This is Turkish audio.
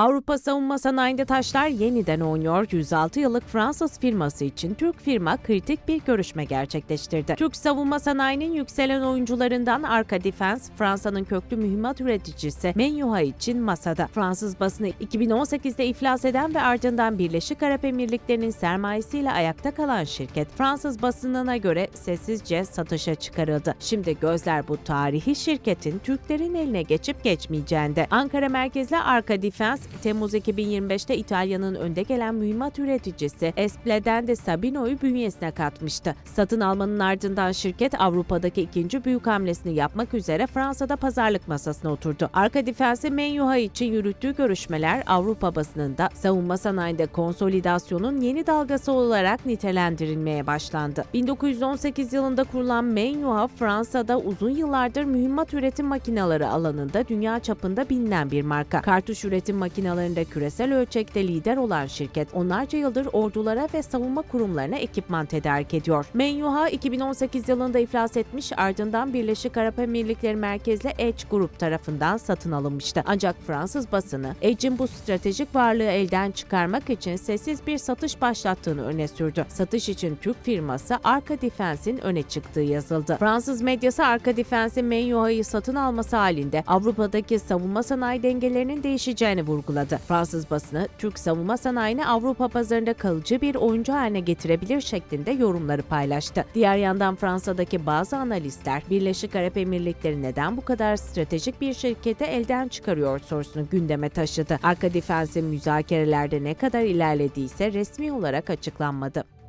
Avrupa savunma sanayinde taşlar yeniden oynuyor. 106 yıllık Fransız firması için Türk firma kritik bir görüşme gerçekleştirdi. Türk savunma sanayinin yükselen oyuncularından Arka Defense, Fransa'nın köklü mühimmat üreticisi Menyuha için masada. Fransız basını 2018'de iflas eden ve ardından Birleşik Arap Emirlikleri'nin sermayesiyle ayakta kalan şirket, Fransız basınına göre sessizce satışa çıkarıldı. Şimdi gözler bu tarihi şirketin Türklerin eline geçip geçmeyeceğinde. Ankara merkezli Arka Defense, Temmuz 2025'te İtalya'nın önde gelen mühimmat üreticisi Esple'den de Sabino'yu bünyesine katmıştı. Satın almanın ardından şirket Avrupa'daki ikinci büyük hamlesini yapmak üzere Fransa'da pazarlık masasına oturdu. Arka Defense Menyuha için yürüttüğü görüşmeler Avrupa basınında savunma sanayinde konsolidasyonun yeni dalgası olarak nitelendirilmeye başlandı. 1918 yılında kurulan Menyuha, Fransa'da uzun yıllardır mühimmat üretim makineleri alanında dünya çapında bilinen bir marka. Kartuş üretim makinelerinde küresel ölçekte lider olan şirket onlarca yıldır ordulara ve savunma kurumlarına ekipman tedarik ediyor. Menyuha 2018 yılında iflas etmiş ardından Birleşik Arap Emirlikleri merkezli Edge Group tarafından satın alınmıştı. Ancak Fransız basını Edge'in bu stratejik varlığı elden çıkarmak için sessiz bir satış başlattığını öne sürdü. Satış için Türk firması Arka Defense'in öne çıktığı yazıldı. Fransız medyası Arka Defense'in Menyuha'yı satın alması halinde Avrupa'daki savunma sanayi dengelerinin değişeceğini vurguladı. Fransız basını Türk savunma sanayini Avrupa pazarında kalıcı bir oyuncu haline getirebilir şeklinde yorumları paylaştı. Diğer yandan Fransa'daki bazı analistler Birleşik Arap Emirlikleri neden bu kadar stratejik bir şirketi elden çıkarıyor sorusunu gündeme taşıdı. Arka Defense'in müzakerelerde ne kadar ilerlediyse resmi olarak açıklanmadı.